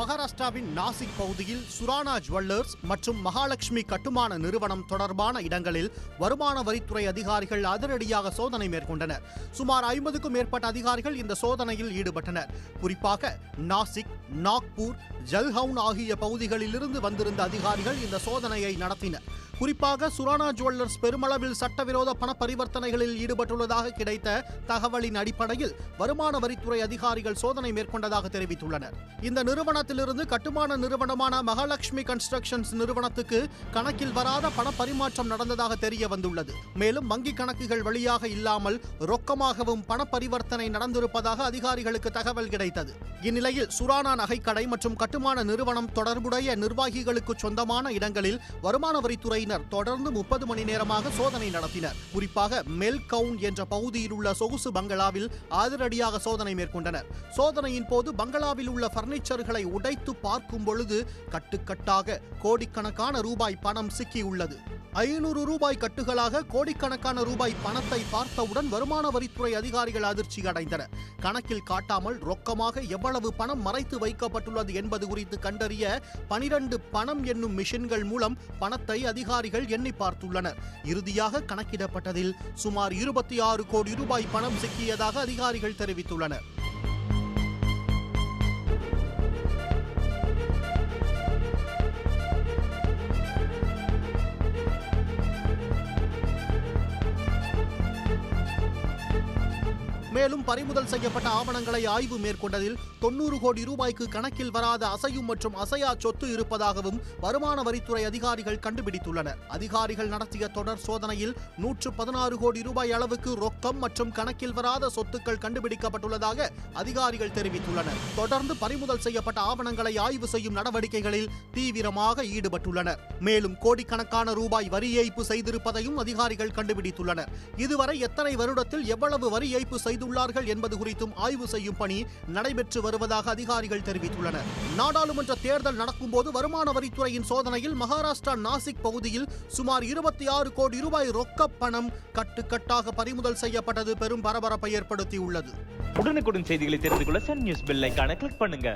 மகாராஷ்டிராவின் நாசிக் பகுதியில் சுரானா ஜுவல்லர்ஸ் மற்றும் மகாலட்சுமி கட்டுமான நிறுவனம் தொடர்பான இடங்களில் வருமான வரித்துறை அதிகாரிகள் அதிரடியாக சோதனை மேற்கொண்டனர். சுமார் ஐம்பதுக்கும் மேற்பட்ட அதிகாரிகள் இந்த சோதனையில் ஈடுபட்டனர். குறிப்பாக நாசிக் நாக்பூர் ஜல்ஹவுன் ஆகிய பகுதிகளிலிருந்து வந்திருந்த அதிகாரிகள் இந்த சோதனையை நடத்தினர். குறிப்பாக சுரானா ஜுவல்லர்ஸ் பெருமளவில் சட்டவிரோத பண பரிவர்த்தனைகளில் ஈடுபட்டுள்ளதாக கிடைத்த தகவலின் அடிப்படையில் வருமான வரித்துறை அதிகாரிகள் சோதனை மேற்கொண்டதாக தெரிவித்துள்ளனர். இந்த நிறுவனத்திலிருந்து கட்டுமான நிறுவனமான மகாலட்சுமி கன்ஸ்ட்ரக்ஷன்ஸ் நிறுவனத்துக்கு கணக்கில் வராத பண பரிமாற்றம் நடந்ததாக தெரிய வந்துள்ளது. மேலும் வங்கி கணக்குகள் வழியாக இல்லாமல் ரொக்கமாகவும் பண பரிவர்த்தனை நடந்திருப்பதாக அதிகாரிகளுக்கு தகவல் கிடைத்தது. இந்நிலையில் சுரானா நகைக்கடை மற்றும் கட்டுமான நிறுவனம் தொடர்புடைய நிர்வாகிகளுக்கு சொந்தமான இடங்களில் வருமான வரித்துறையினர் தொடர்ந்து முப்பது மணி நேரமாக சோதனை நடத்தினர். குறிப்பாக மெல் கவுன் என்ற பகுதியில் உள்ள சொகுசு பங்களாவில் அதிரடியாக சோதனை மேற்கொண்டனர். சோதனையின் போது பங்களாவில் உள்ள பர்னிச்சர்களை உடைத்து பார்க்கும் பொழுது கட்டுக்கட்டாக கோடிக்கணக்கான ரூபாய் பணம் சிக்கியுள்ளது. ஐநூறு ரூபாய் கட்டுகளாக கோடிக்கணக்கான ரூபாய் பணத்தை பார்த்தவுடன் வருமான வரித்துறை அதிகாரிகள் அதிர்ச்சி அடைந்தனர். கணக்கில் காட்டாமல் ரொக்கமாக எவ்வளவு பணம் மறைத்து வைக்கப்பட்டுள்ளது என்பது குறித்து கண்டறிய பனிரண்டு பணம் என்னும் மிஷின்கள் மூலம் பணத்தை அதிகாரிகள் எண்ணி பார்த்துள்ளனர். இறுதியாக கணக்கிடப்பட்டதில் சுமார் இருபத்தி ஆறு கோடி ரூபாய் பணம் சிக்கியதாக அதிகாரிகள் தெரிவித்துள்ளனர். மேலும் பறிமுதல் செய்யப்பட்ட ஆவணங்களை ஆய்வு மேற்கொண்டதில் தொன்னூறு கோடி ரூபாய்க்கு கணக்கில் வராத அசையும் மற்றும் அசையா சொத்து இருப்பதாகவும் வருமான வரித்துறை அதிகாரிகள் கண்டுபிடித்துள்ளனர். அதிகாரிகள் நடத்திய தொடர் சோதனையில் நூற்று பதினாறு கோடி ரூபாய் அளவுக்கு ரொக்கம் மற்றும் கணக்கில் வராத சொத்துக்கள் கண்டுபிடிக்கப்பட்டுள்ளதாக அதிகாரிகள் தெரிவித்துள்ளனர். தொடர்ந்து பறிமுதல் செய்யப்பட்ட ஆவணங்களை ஆய்வு செய்யும் நடவடிக்கைகளில் தீவிரமாக ஈடுபட்டுள்ளனர். மேலும் கோடிக்கணக்கான ரூபாய் வரி ஏய்ப்பு செய்திருப்பதையும் அதிகாரிகள் கண்டுபிடித்துள்ளனர். இதுவரை எத்தனை வருடத்தில் எவ்வளவு வரி ஏய்ப்பு உள்ளார்கள் என்பது குறித்தும் ஆய்வு செய்யும் பணி நடைபெற்று வருவதாக அதிகாரிகள் தெரிவித்துள்ளனர். நாடாளுமன்ற தேர்தல் நடக்கும்போது வருமான வரித்துறையின் சோதனையில் மகாராஷ்டிரா நாசிக் பகுதியில் சுமார் இருபத்தி ஆறு கோடி ரூபாய் ரொக்க பணம் கட்டுக்கட்டாக பறிமுதல் செய்யப்பட்டது பெரும் பரபரப்பை ஏற்படுத்தியுள்ளது. உடனுக்குடன் செய்திகளை தெரிந்து கொள்ள சன் நியூஸ் பெல் கிளிக் பண்ணுங்க.